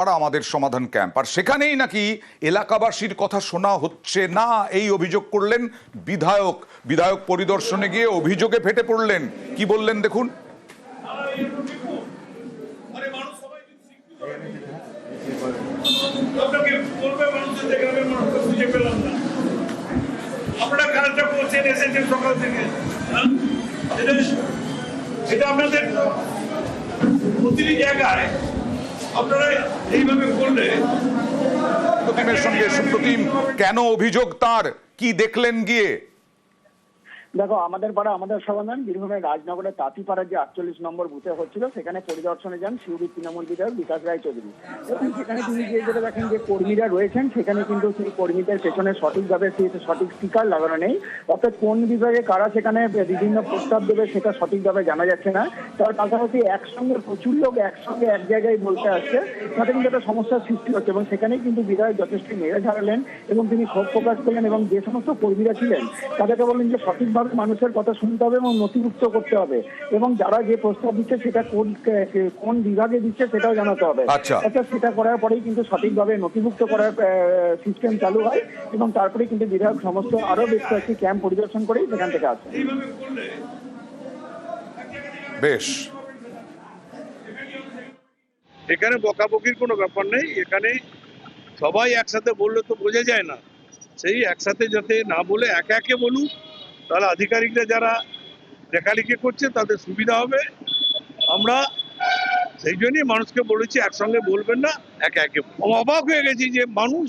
আর আমাদের সমাধান ক্যাম্প। আর সেখানেই নাকি এলাকাবাসীর কথা শোনা হচ্ছে না, এই অভিযোগ করলেন বিধায়ক। বিধায়ক পরিদর্শনে গিয়ে অভিযোগে ফেটে পড়লেন। কি বললেন দেখুন? এটা আপনাদের প্রতিটি জায়গায় সঙ্গে সুপ্রতিম কেন অভিযোগ তার? কি দেখলেন গিয়ে? দেখো, আমাদের পাড়া, আমাদের সমাধান বীরভূমের রাজনগরের তাঁতিপাড়ার যে আটচল্লিশ নম্বর বুথে হচ্ছিল, সেখানে পরিদর্শনে যান শিউরি তৃণমূল বিধায়ক বিকাশ রায় চৌধুরী। এবং সেখানে তিনি গিয়ে যেটা দেখেন যে কর্মীরা রয়েছেন, সেখানে কিন্তু সেই কর্মীদের পেছনে সঠিকভাবে সঠিক স্টিকার লাগানো নেই। অর্থাৎ কোন বিভাগে কারা সেখানে বিভিন্ন প্রস্তাব দেবে সেটা সঠিকভাবে জানা যাচ্ছে না। তার পাশাপাশি একসঙ্গে প্রচুর লোক একসঙ্গে এক জায়গায় বলতে আসছে, তাতে কিন্তু একটা সমস্যার সৃষ্টি হচ্ছে এবং সেখানেই কিন্তু বিধায়ক যথেষ্ট মেরে ঝাড়ালেন এবং তিনি ক্ষোভ প্রকাশ করলেন এবং যে সমস্ত কর্মীরা ছিলেন, তাদেরকে বললেন যে সঠিকভাবে মানুষের কথা শুনতে হবে এবং নথিভুক্ত করতে হবে। এবং যারা যে প্রস্তাব দিচ্ছে সেটা কোন কোন বিভাগে দিচ্ছে সেটাও জানাতে হবে। আচ্ছা। সেটা করার পরেই কিন্তু সঠিকভাবে নথিভুক্ত করার সিস্টেম চালু হয় এবং তারপরে কিন্তু বিধায়ক সমস্ত আরও বেশ কয়েকটি ক্যাম্প পরিদর্শন করেই সেখান থেকে আসে। বেশ। এখানে বকাবকির কোনো ব্যাপার নেই। এখানে সবাই একসাথে বললে তো বোঝা যায় না। সেই একসাথে যাতে না বলে একে একে বলুক তাহলে আধিকারিকরা যারা লেখালেখি করছে তাদের সুবিধা হবে। আমরা সেই জন্যই মানুষকে বলেছি একসঙ্গে বলবেন না। একে একে। অবাক হয়ে গেছি যে মানুষ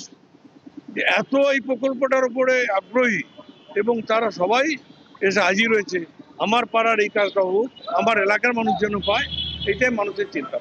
যে এত এই প্রকল্পটার উপরে আগ্রহী এবং তারা সবাই এসে হাজির হয়েছে। আমার পাড়ার এই কাজটা হোক আমার এলাকার মানুষ যেন পায় এটাই মানুষের চিন্তা।